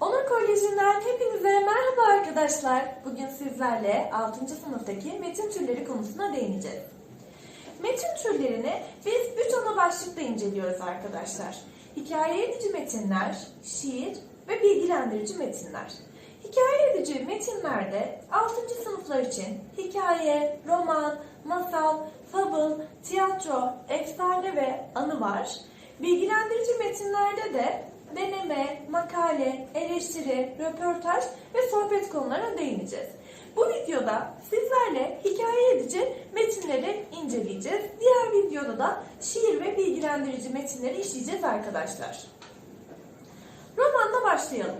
Onur Koleji'nden hepinize merhaba arkadaşlar. Bugün sizlerle 6. sınıftaki metin türleri konusuna değineceğiz. Metin türlerini biz 3 ana başlıkta inceliyoruz arkadaşlar. Hikaye edici metinler, şiir ve bilgilendirici metinler. Hikaye edici metinlerde 6. sınıflar için hikaye, roman, masal, fable, tiyatro, efsane ve anı var. Bilgilendirici metinlerde de deneme, makale, eleştiri, röportaj ve sohbet konularına değineceğiz. Bu videoda sizlerle hikaye edici metinleri inceleyeceğiz. Diğer videoda da şiir ve bilgilendirici metinleri işleyeceğiz arkadaşlar. Romanla başlayalım.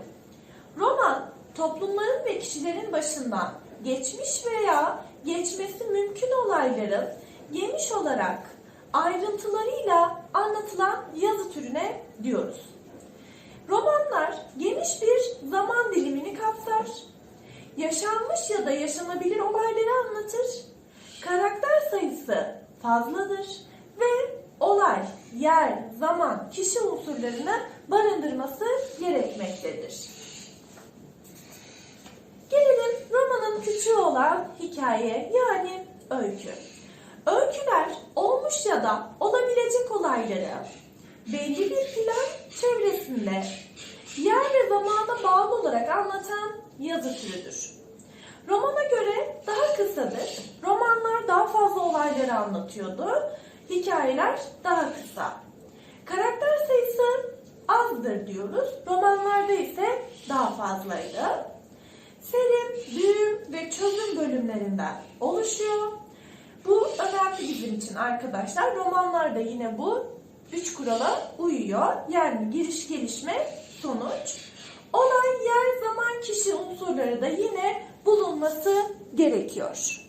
Roman, toplumların ve kişilerin başından geçmiş veya geçmesi mümkün olayların geniş olarak ayrıntılarıyla anlatılan yazı türüne diyoruz. Romanlar geniş bir zaman dilimini kapsar. Yaşanmış ya da yaşanabilir olayları anlatır. Karakter sayısı fazladır ve olay, yer, zaman, kişi unsurlarını barındırması gerekmektedir. Gelelim romanın küçüğü olan hikaye yani öykü. Öyküler olmuş ya da olabilecek olayları belli bir plan çevresinde yer ve zamana bağlı olarak anlatan yazı türüdür. Romana göre daha kısadır. Romanlar daha fazla olayları anlatıyordu. Hikayeler daha kısa. Karakter sayısı azdır diyoruz. Romanlarda ise daha fazlaydı. Serim, düğüm ve çözüm bölümlerinden oluşuyor. Bu önemli bizim için arkadaşlar. Romanlarda yine bu üç kurala uyuyor. Yani giriş, gelişme, sonuç. Olay, yer, zaman, kişi unsurları da yine bulunması gerekiyor.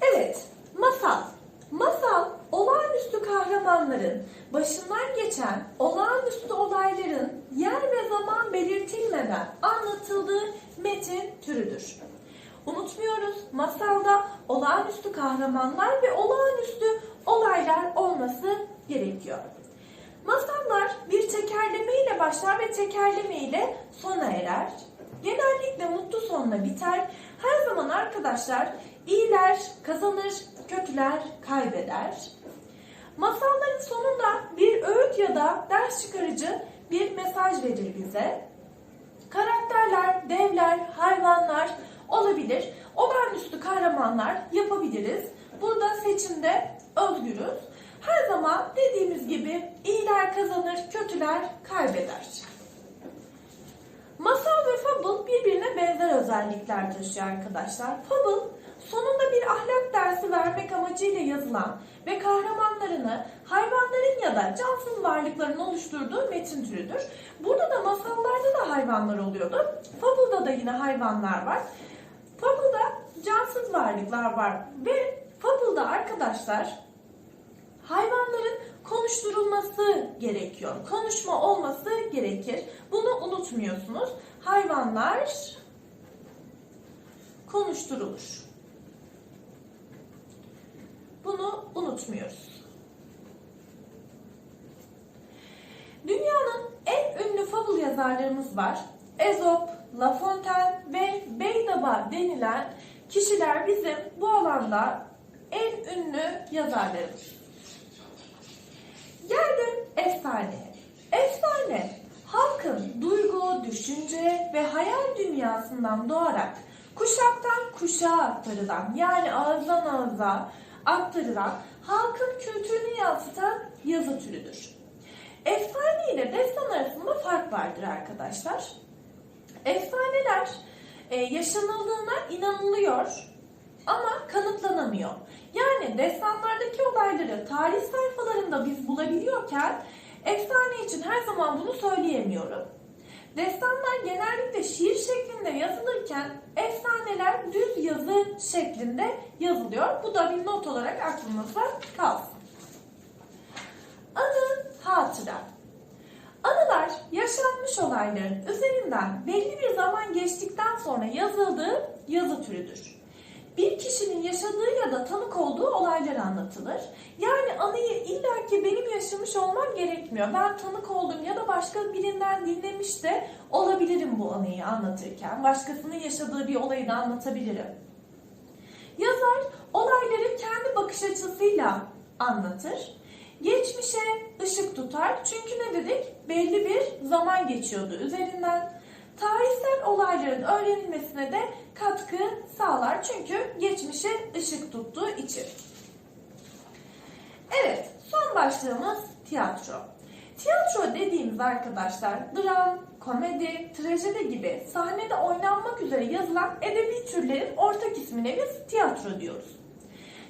Evet, masal. Masal, olağanüstü kahramanların başından geçen olağanüstü olayların yer ve zaman belirtilmeden anlatıldığı metin türüdür. Unutmuyoruz, masalda olağanüstü kahramanlar ve olağanüstü olaylar olması gerekiyor. Masallar bir tekerlemeyle başlar ve tekerlemeyle sona erer. Genellikle mutlu sonla biter. Her zaman arkadaşlar iyiler kazanır, kötüler kaybeder. Masalların sonunda bir öğüt ya da ders çıkarıcı bir mesaj verir bize. Karakterler, devler, hayvanlar olabilir. Olağanüstü kahramanlar yapabiliriz. Burada seçimde özgürüz. Her zaman dediğimiz gibi iyiler kazanır, kötüler kaybeder. Masal ve fable birbirine benzer özellikler taşıyor arkadaşlar. Fable sonunda bir ahlak dersi vermek amacıyla yazılan ve kahramanlarını hayvanların ya da cansız varlıkların oluşturduğu metin türüdür. Burada da masallarda da hayvanlar oluyordu. Fable'da da yine hayvanlar var. Cansız varlıklar var ve Fable'da arkadaşlar hayvanların konuşturulması gerekiyor. Konuşma olması gerekir. Bunu unutmuyorsunuz. Hayvanlar konuşturulur. Bunu unutmuyoruz. Dünyanın en ünlü fable yazarlarımız var. Aesop, La Fontaine ve Beydaba denilen kişiler bizim bu alanda en ünlü yazarlarımız. Geldim efsaneye. Efsane, halkın duygu, düşünce ve hayal dünyasından doğarak kuşaktan kuşağa aktarılan yani ağızdan ağıza aktarılan halkın kültürünü yansıtan yazı türüdür. Efsane ile destan arasında fark vardır arkadaşlar. Efsaneler e, yaşanıldığına inanılıyor ama kanıtlanamıyor. Yani destanlardaki olayları tarih sayfalarında biz bulabiliyorken efsane için her zaman bunu söyleyemiyorum. Destanlar genellikle şiir şeklinde yazılırken efsaneler düz yazı şeklinde yazılıyor. Bu da bir not olarak aklınızda kalsın. Anı, hatıra. Anılar yaşanmış olayların üzerinden belli bir zaman geçtikten sonra yazıldığı yazı türüdür. Bir kişinin yaşadığı ya da tanık olduğu olaylar anlatılır. Yani anıyı illaki benim yaşamış olmam gerekmiyor. Ben tanık oldum ya da başka birinden dinlemiş de olabilirim bu anıyı anlatırken. Başkasının yaşadığı bir olayı da anlatabilirim. Yazar olayları kendi bakış açısıyla anlatır. Geçmişe ışık tutar. Çünkü ne dedik? Belli bir zaman geçiyordu üzerinden. Tarihsel olayların öğrenilmesine de katkı sağlar. Çünkü geçmişe ışık tuttuğu için. Evet, son başlığımız tiyatro. Tiyatro dediğimiz arkadaşlar dram, komedi, trajedi gibi sahnede oynanmak üzere yazılan edebi türlerin ortak ismine biz tiyatro diyoruz.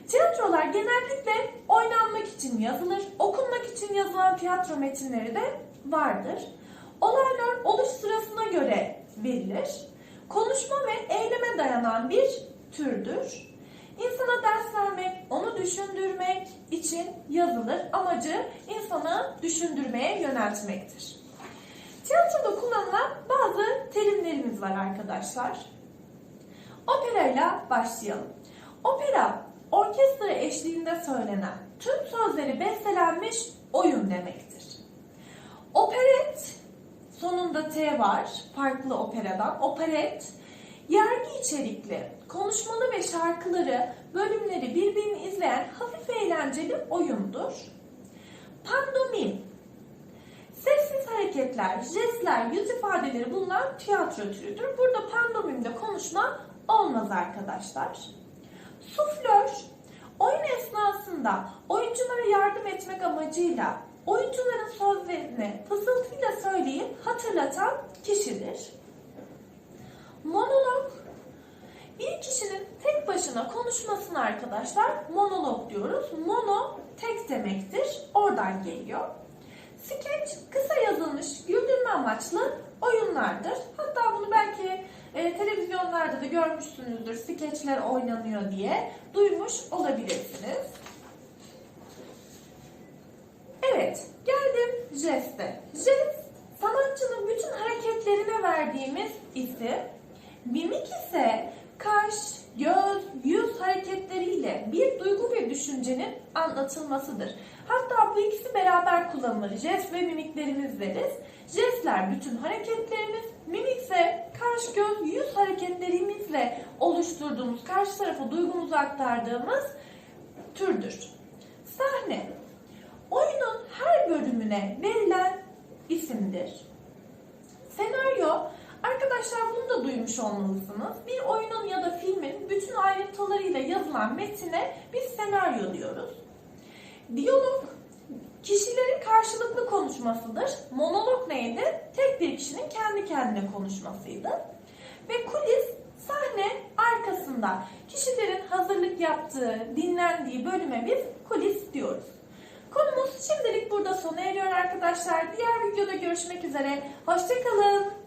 Tiyatrolar genellikle oynanmak için yazılır, okunmak için yazılan tiyatro metinleri de vardır. Olaylar oluş sırasına göre verilir. Konuşma ve eyleme dayanan bir türdür. İnsana ders vermek, onu düşündürmek için yazılır. Amacı insanı düşündürmeye yöneltmektir. Tiyatroda kullanılan bazı terimlerimiz var arkadaşlar. Operayla başlayalım. Opera, orkestra eşliğinde söylenen, tüm sözleri bestelenmiş oyun demektir. Operet, sonunda T var, farklı operadan. Operet, yergi içerikli, konuşmalı ve şarkıları, bölümleri birbirini izleyen hafif eğlenceli oyundur. Pandomim, sessiz hareketler, jestler, yüz ifadeleri bulunan tiyatro türüdür. Burada pandomimde konuşma olmaz arkadaşlar. Suflör, oyun esnasında oyunculara yardım etmek amacıyla oyuncuların sözlerini fısıltıyla söyleyip hatırlatan kişidir. Monolog, bir kişinin tek başına konuşmasını arkadaşlar monolog diyoruz. Mono tek demektir. Oradan geliyor. Skeç kısa yazılmış güldürme amaçlı oyunlardır. Hatta bunu belki e, televizyonlarda da görmüşsünüzdür. Skeçler oynanıyor diye duymuş olabilirsiniz. Evet, geldim jeste. Jest, sanatçının bütün hareketlerine verdiğimiz isim. Mimik ise kaş, göz, yüz hareketleriyle bir duygu ve düşüncenin anlatılmasıdır. Hatta bu ikisi beraber kullanılır. Jest ve mimiklerimiz deriz. Jestler bütün hareketlerimiz, mimik ise kaş, göz, yüz hareketlerimizle oluşturduğumuz, karşı tarafa duygumuzu aktardığımız türdür. Sahne, oyunun her bölümüne verilen isimdir. Senaryo, arkadaşlar bunu da duymuş olmalısınız. Bir oyunun ya da filmin bütün ayrıntılarıyla yazılan metine biz senaryo diyoruz. Diyalog, kişilerin karşılıklı konuşmasıdır. Monolog neydi? Tek bir kişinin kendi kendine konuşmasıydı. Ve kulis, sahne arkasında kişilerin hazırlık yaptığı, dinlendiği bölüme biz kulis diyoruz. Konumuz şimdilik burada sona eriyor arkadaşlar. Diğer videoda görüşmek üzere. Hoşçakalın.